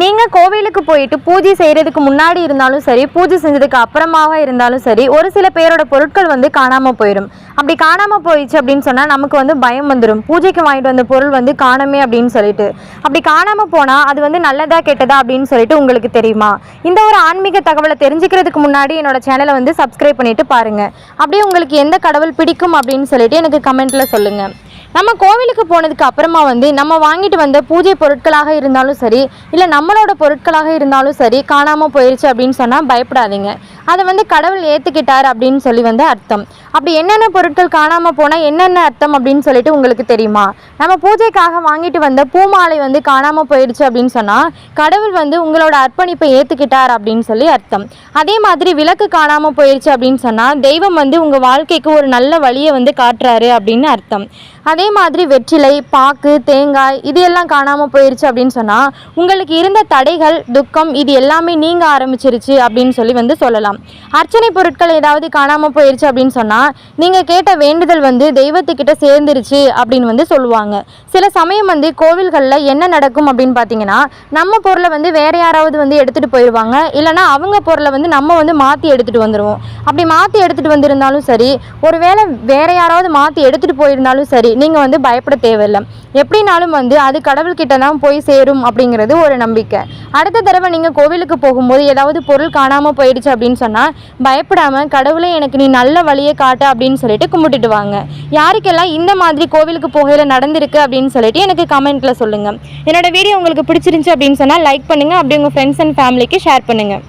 நீங்கள் கோவிலுக்கு போயிட்டு பூஜை செய்கிறதுக்கு முன்னாடி இருந்தாலும் சரி பூஜை செஞ்சதுக்கு அப்புறமாக இருந்தாலும் சரி ஒரு சில பேரோட பொருட்கள் வந்து காணாமல் போயிடும் அப்படி காணாமல் போயிடுச்சு அப்படின்னு சொன்னால் நமக்கு வந்து பயம் வந்துடும் பூஜைக்கு வாங்கிட்டு வந்த பொருள் வந்து காணமே அப்படின்னு சொல்லிட்டு. அப்படி காணாமல் போனால் அது வந்து நல்லதா கெட்டதா அப்படின்னு சொல்லிட்டு உங்களுக்கு தெரியுமா? இந்த ஒரு ஆன்மீக தகவலை தெரிஞ்சுக்கிறதுக்கு முன்னாடி என்னோட சேனலை வந்து சப்ஸ்கிரைப் பண்ணிட்டு பாருங்கள் அப்படியே உங்களுக்கு எந்த கடவுள் பிடிக்கும் அப்படின்னு சொல்லிட்டு எனக்கு கமெண்ட்டில் சொல்லுங்கள் நம்ம கோவிலுக்கு போனதுக்கு அப்புறமா வந்து நம்ம வாங்கிட்டு வந்த பூஜை பொருட்களாக இருந்தாலும் சரி இல்லை நம்மளோட பொருட்களாக இருந்தாலும் சரி காணாமல் போயிடுச்சு அப்படின்னு சொன்னால் பயப்படாதீங்க. அதை வந்து கடவுள் ஏற்றுக்கிட்டார் அப்படின்னு சொல்லி வந்து அர்த்தம். அப்படி என்னென்ன பொருட்கள் காணாமல் போனால் என்னென்ன அர்த்தம் அப்படின்னு சொல்லிட்டு உங்களுக்கு தெரியுமா? நம்ம பூஜைக்காக வாங்கிட்டு வந்த பூமாலை வந்து காணாமல் போயிடுச்சு அப்படின்னு சொன்னால் கடவுள் வந்து உங்களோட அர்ப்பணிப்பை ஏற்றுக்கிட்டார் அப்படின்னு சொல்லி அர்த்தம். அதே மாதிரி விளக்கு காணாமல் போயிடுச்சு அப்படின்னு சொன்னால் தெய்வம் வந்து உங்கள் வாழ்க்கைக்கு ஒரு நல்ல வழியை வந்து காட்டுறாரு அப்படின்னு அர்த்தம். அதே மாதிரி வெற்றிலை பாக்கு தேங்காய் இது எல்லாம் காணாமல் போயிடுச்சு அப்படின்னு சொன்னால் உங்களுக்கு இருந்த தடைகள் துக்கம் இது எல்லாமே நீங்க ஆரம்பிச்சிருச்சு அப்படின்னு சொல்லி வந்து சொல்லலாம். அர்ச்சனை பொருட்கள் ஏதாவது காணாமல் போயிடுச்சு அப்படின்னு சொன்னால் நீங்கள் கேட்ட வேண்டுதல் வந்து தெய்வத்துக்கிட்ட சேர்ந்துருச்சு அப்படின்னு வந்து சொல்லுவாங்க. சில சமயம் வந்து கோவில்களில் என்ன நடக்கும் அப்படின்னு பார்த்தீங்கன்னா நம்ம பொருளை வந்து வேற யாராவது வந்து எடுத்துகிட்டு போயிடுவாங்க இல்லைன்னா அவங்க பொருளை வந்து நம்ம வந்து மாற்றி எடுத்துகிட்டு வந்துடுவோம் அப்படி மாற்றி எடுத்துகிட்டு வந்திருந்தாலும் சரி ஒருவேளை வேற யாராவது மாற்றி எடுத்துகிட்டு போயிருந்தாலும் சரி நீங்கள் வந்து பயப்பட தேவையில்லை. எப்படினாலும் வந்து அது கடவுள்கிட்ட தான் போய் சேரும் அப்படிங்கிறது ஒரு நம்பிக்கை. அடுத்த தடவை நீங்கள் கோவிலுக்கு போகும்போது ஏதாவது பொருள் காணாமல் போயிடுச்சு அப்படின்னு சொன்னால் பயப்படாமல் கடவுளே எனக்கு நீ நல்ல வழியை காட்டு அப்படின்னு சொல்லிட்டு கும்பிட்டுட்டு வாங்க. யாருக்கெல்லாம் இந்த மாதிரி கோவிலுக்கு போகையில் நடந்திருக்கு அப்படின்னு சொல்லிட்டு எனக்கு கமெண்ட்டில் சொல்லுங்கள் என்னோட வீடியோ உங்களுக்கு பிடிச்சிருந்துச்சு அப்படின்னு சொன்னால் லைக் பண்ணுங்கள் அப்படி உங்கள் ஃப்ரெண்ட்ஸ் அண்ட் ஃபேமிலிக்கு ஷேர் பண்ணுங்கள்